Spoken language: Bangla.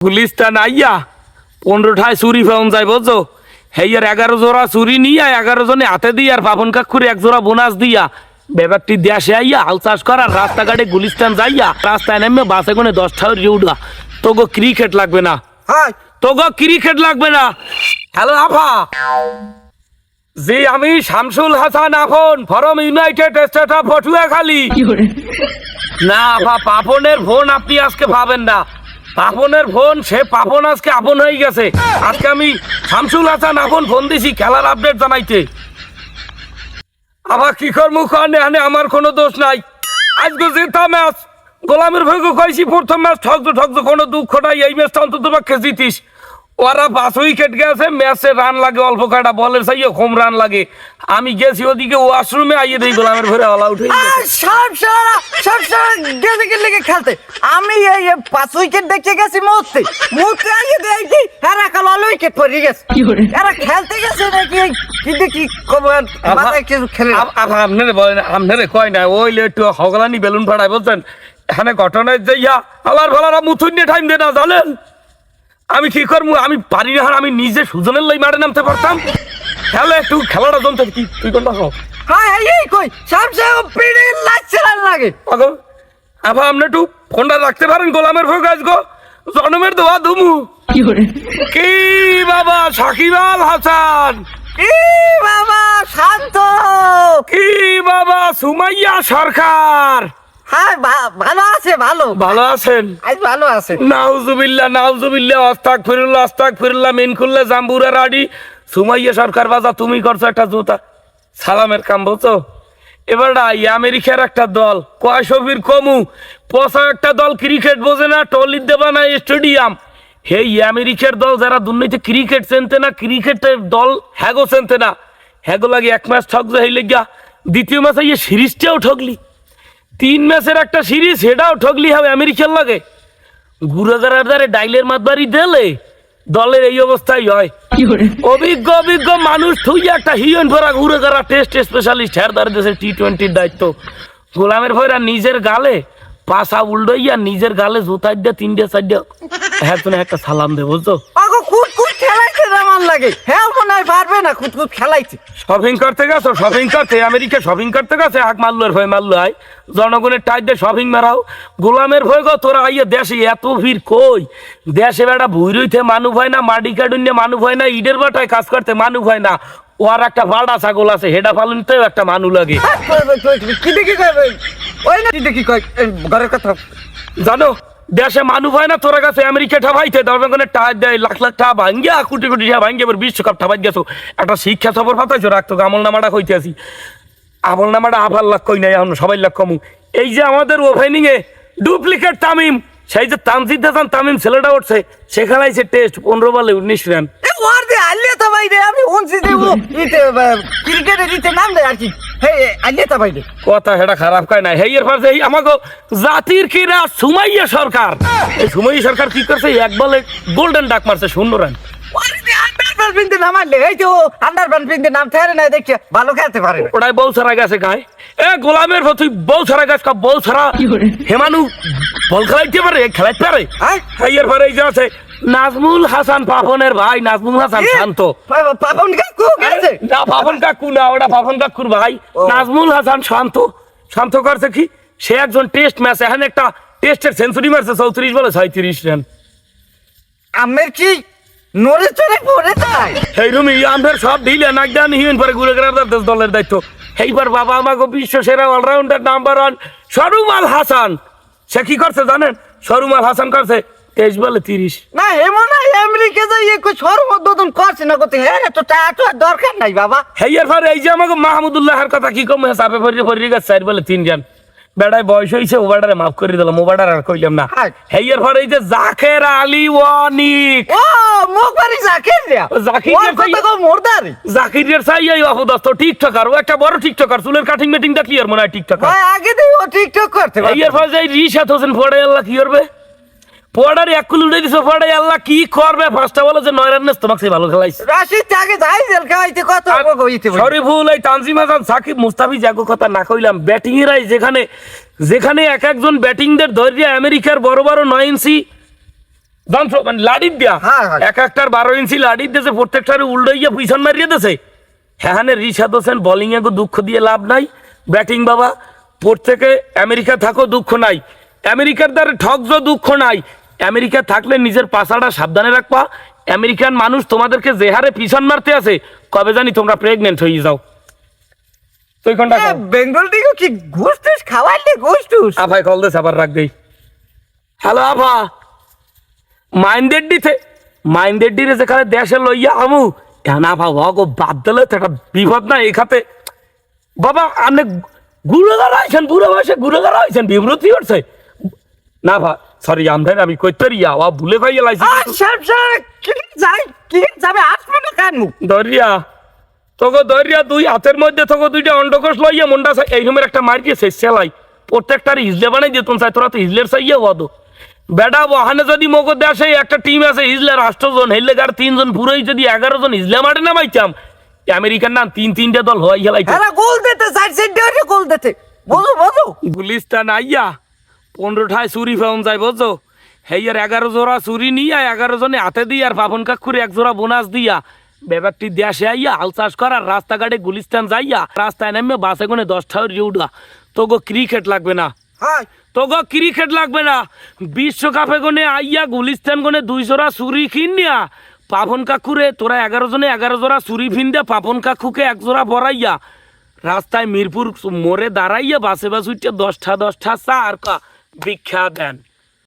গুলিস্তান আইয়া পনেরোটায় চুরি পাওন যায় বুঝছ? হেয়ার এগারো জোড়া চুরি নিয়া এগারো জনে হাতে দিয়ে আর পাপন কাকুর এক জোড়া বোনাস দিয়া ব্যাপারটি দেশে আইয়া হাল চাষ করার রাস্তাঘাটে গুলিস্তান যাইয়া রাস্তায় নেমে বাসে কোনে দশটা উঠে উঠা। তোগো ক্রিকেট লাগবে না। হাই! তোগো ক্রিকেট লাগবে না। হ্যালো আফা! জি আমি Shamsul Hasan আফন from United State of Patuakhali. না আপা পাপনের ফোন আপনি আজকে পাবেন না। পাপনের ফোন, সে পাপন আজকে আপন হয়ে গেছে। আজকে আমি শামসুল হাসান আপন ফোন দিছি, খেলার আপডেট জানাইতে। আবার কি মুখ আনে আমার কোনো দোষ নাই। আজকে জেতা ম্যাচ। গোলামের ভেগে কয়েছি প্রথম ম্যাচ ঠকতো ঠকতো কোনো দুঃখ নাই, এই ম্যাচটা অন্তত পক্ষে জিতিস। ওরা পাঁচ উইকেট গেছে ম্যাচে রান লাগে অল্প কাটা বলের চাইয়ে কম রান লাগে। আমি গেছি ওদিকে ওয়াশরুমে আইয়ে দিই গোলামের ঘরে অল আউট সব সারা সব সারা গেছে কে লেগে খেলতে। আমি এই পাঁচ উইকেট দেখতে গেছি মুহূর্তে। মুহূর্তে আগে দেখি এরা কাল অল উইকেট পড়ে গেছে। এরা খেলতে গেছে নাকি? কি দেখি খবর মাথায় কিছু খেলে আপনারে বলেন আপনারে কয় না ওই একটু হগলানি বেলুন ফাটাই বলছেন এখানে ঘটনায় যাইয়া আবার ভালারা মুথুন নিয়ে টাইম দেয় না জানেন? আমি কি করব আমি পারি না আমি নিজে সুজনের লাই মাঠে নামতে পারতাম। খেলে একটু খেলাটা জমতে কি তুই কোনটা খাও হ্যাঁ এই, এই কই? সব সব পিড়ে লাগছে না লাগে। আগো আবার আপনি একটু ফোনটা রাখতে পারেন গোলামের ভোগ আজ গো। জনমের দোয়া দুমু। কি বাবা সাকিব আল হাসান। ই বাবা শান্ত কি বাবা সুমাইয়া সরকার। হ্যাঁ ভালো আছে ভালো। ভালো আছেন? আজ ভালো আছে। নাউজুবিল্লাহ নাউজুবিল্লাহ অস্তাক ফিরুল্লাহ অস্তাক ফিরুল্লাহ মিনকুল্লাহ জাম্বুরা রাডি। সুমাইয়া সরকার বাজা তুমি করছ একটা জুতা। সালামের কাম বলছো? এবার আমেরিকার একটা দল কয়শফির কমু পচা একটা দল ক্রিকেট বোঝে না টলির দেবা না স্টেডিয়াম। হে আমেরিকার দল যারা দুর্নীতি ক্রিকেট চেনতে না ক্রিকেটের দল হ্যাগো চেনতে না। হ্যাগো লাগে এক ম্যাচ ঠকছে হেই লেগিয়া দ্বিতীয় ম্যাচে ইয়ে সিরিজটাও ঠকলি তিন ম্যাচের একটা সিরিজ সেটাও ঠকলি হবে আমেরিকার লাগে। গুড়াগাড়ার দ্বারে ডাইলের মাতবারি দিলে দলের এই অবস্থাই হয়। অভিজ্ঞ অভিজ্ঞ মানুষ থুই একটা হিয়ন ভরা গুড়াগাড়া টেস্ট স্পেশালিস্ট হ্যার দ্বারা দেশের টি টোয়েন্টির দায়িত্ব। গোলামের ভয়রা নিজের গালে পাশা উল্ডাইয়া নিজের গালে জুতাই দিয়ে তিনটে চারটে হ্যাঁ তুমি একটা সালাম দে বুঝছ? আমার লাগে? হ্যাঁ মনে হয় পারবে না কুট খেলাইছে। শপিং করতে গেছো? শপিং করতে? আমেরিকা শপিং করতে গেছে? হাক মারলো আর ভয় মারলো আয়। জনগণের টাইট দিয়ে শপিং মারাও। গোলামের ভয় গো তোরা আইয়ে দেশে এত ভিড় কই? দেশে বেড়া ভুই রইতে মানুষ হয় না মাটি কাটুন মানুষ হয় না ইডের বাটায় কাজ করতে মানুষ হয় না। ওর একটা ভাড়া ছাগল আছে হেডা ফালনতেও একটা মানু লাগে। হ্যাঁ, কি দেখি কই কই? ওই না কি দেখি কই? ঘরের কথা। জানো দেশে মানুষ হয় না, তোর কাছে আমেরিকা ঠাবাইতে জনগণের টাকা দেয়, লাখ লাখ টাকা ভাঙ্গিয়া, কোটি কোটি টাকা ভাঙ্গিয়া, এবার বিশ্বকাপ ঠাবাই গেছো। একটা শিক্ষা সফর ফাতাইছো রাখতো আমল নামাটা কইতে আসি। আমল নামাটা আভার লাখ কই নাই, এখন সবাই লাখ কমু। এই যে আমাদের ওভেনিংয়ে ডুপ্লিকেট তামিম, সেই যে তানজিদ হাসান তামিম ছেলেটা উঠছে, সেখানে খেলাইছে টেস্ট পনেরো বলে উনিশ রান ওর দে তো ভাই রে আমি ইতে নাম দে আর কি। হে আলিয়া তো ভাই রে কথা সেটা খারাপ কয় না হেই এর পাশে এই আমাকে জাতির কিরা সুমাইয়া সরকার। এই সুমাইয়া সরকার কি করছে? এক বলে গোল্ডেন ডাক মারছে শূন্য রান আন্ডারপ্যান্ট পিনতে নাম আনলে এই তো আন্ডারপ্যান্ট পিনতে নাম থাকে না দেখছে ভালো খেলতে পারে না। ওটাই বউ ছাড়া গেছে গায়ে। এ গোলামের তুই বউ ছাড়া গাছ কা বউ ছাড়া হেমানু বল খেলাইতে পারে খেলাইতে পারে? হ্যাঁ হাইয়ের পরে এই যে আছে নাজমুল হাসান পাপনের ভাই নাজমুল হাসান শান্ত। পাপন কাকু না পাপন কাকু না ওটা পাপন কাকুর ভাই। নাজমুল হাসান শান্ত। শান্ত করছে কি? সে একজন টেস্ট ম্যাচ এখানে একটা টেস্টের সেঞ্চুরি মারছে চৌত্রিশ বলে ছয়ত্রিশ রান। আমের কি নড়ে চড়ে পড়ে যায়? সেই রুমি আমাদের সব ঢিলে নাক ডান হিউন পরে গেলাম দেশ দলের দায়িত্ব। এইবার বাবা আমাকে বিশ্ব সেরা অলরাউন্ডার নাম্বার ওয়ান সরুমাল হাসান। সে কি করছে জানেন? সরুমাল হাসান করছে তেইশ বলে তিরিশ। না এমন না আমেরিকা যাই একটু সর্বদন করছে না করতে হ্যাঁ তো টাকা দরকার নাই বাবা। হেয়ার পরে এই যে আমাকে মাহমুদুল্লাহর কথা কি কম চাপে ফরিয়ে ফরিয়ে গেছে চার বলে তিন জান। বেড়ায় বয়স হয়েছে ও বেড়ারে মাফ করে দিলাম ও বেড়ার আর কইলাম না। হেয়ার পরে এই যে জাকের আলী ওয়ানিক। ও মুখ বাড়ি জাকির জাকির ওর কথা ভাই- কো মোরদারি। জাকিরের চাই এই অপদস্থ টিকটকার ও একটা বড় টিকটকার চুলের কাটিং মেটিং দেখলি আর মনে হয় টিকটকার। ভাই আগে দিয়ে ও টিকটক করতে পারে এর পরে যে রিসাত হোসেন পড়ে আল্লাহ কি করবে? পড়ার এক কুল উড়ে দিছে পড়ে আল্লাহ কি করবে? ফার্স্টটা বলে যে নয় রান তোমাকে ভালো খেলাইছে। রাশিদ আগে যাই জেল খাইতে কত কইতে শরীফুল এই তানজিম হাসান সাকিব মুস্তাফিজ জাগো কথা না কইলাম। ব্যাটিং এরাই যেখানে যেখানে এক একজন ব্যাটিংদের ধৈর্য আমেরিকার বড় বড় নয় ইঞ্চি যন্ত্র মানে লাড়ির দিয়া। হ্যাঁ, হ্যাঁ। এক একটার বারো ইঞ্চি লাড়ির দিয়েছে প্রত্যেকটারে উল্টাইয়া পিছন মারিয়ে দিয়েছে। হ্যাঁ রিশাদ হোসেন বলিং এ দুঃখ দিয়ে লাভ নাই। ব্যাটিং বাবা প্রত্যেকে আমেরিকা থাকো দুঃখ নাই। আমেরিকার দ্বারা ঠকজো দুঃখ নাই। আমেরিকা থাকলে নিজের পাশাটা সাবধানে রাখবা। আমেরিকান মানুষ তোমাদেরকে যে হারে পিছন মারতে আছে কবে জানি তোমরা প্রেগনেন্ট হয়ে যাও। তুই কোনটা বেঙ্গল দিকে কি ঘুষ টুস খাওয়াইলে ঘুষ টুস আফাই কল দেস আবার রাখ দেই। হ্যালো আফা। মাইন্ডেড দিতে মাইন্ডেড দিরে যেখানে দেশে লইয়া আমু কেন আফা গো বাদ দিলে তো একটা বিপদ না এখাতে বাবা আপনি গুড়োগাড়া আইছেন বুড়ো বয়সে গুড়োগাড়া আইছেন বিব্রতি করছে। না ভা সরি আমদের আমি কইতে রিয়া ওয়া ভুলে ভাই লাইছি কি যাই কি যাবে আসবে না কেন? দরিয়া তোকে দরিয়া দুই হাতের মধ্যে তোকে দুইটা অন্ডকোষ লইয়া মন্ডা এই একটা মার দিয়েছে সেলাই। প্রত্যেকটার ইজলে বানাই দিত চাই তোরা তো ইজলের চাইয়া হতো বেটা ওখানে যদি মগো দেশে একটা টিম আছে ইজলে রাষ্ট্রজন হেললে গার তিনজন পুরোই যদি এগারো জন ইজলে মারে নামাইতাম আমেরিকার নাম তিন তিনটে দল গেলাইতো। হ্যাঁ গোল দিতে চার গোল দিতে। বলো বলো। গুলিস্তান আইয়া পনেরোটায় চুরি পাওয়া যায় বুঝছ? আর এগারো জোড়া চুরি নিয়ে এগারো জনে হাতে দিয়ে আর পাপন কাকুরে এক জোড়া বোনাস দিয়া। ব্যাপারটি দেশে আইয়া হাল চাষ করার রাস্তাঘাটে গুলিস্তান যাইয়া রাস্তায় নামে বাসে কোনে দশটা উঠা। তোগো ক্রিকেট লাগবে না। হ্যাঁ তোগো ক্রিকেট লাগবে না। বিশ্বকাপে গনে আইয়া গুলিস্তান গনে দুই জোড়া চুরি কিনিয়া পাপন কাকুরে তোরা এগারো জনে এগারো জোড়া চুরি ফিন দে পাপন কাকুকে এক জোড়া বড়াইয়া। রাস্তায় মিরপুর মোড়ে দাঁড়াইয়া বাসে বাস উঠছে দশটা দশটা চা আর কা ভিক্ষা দেন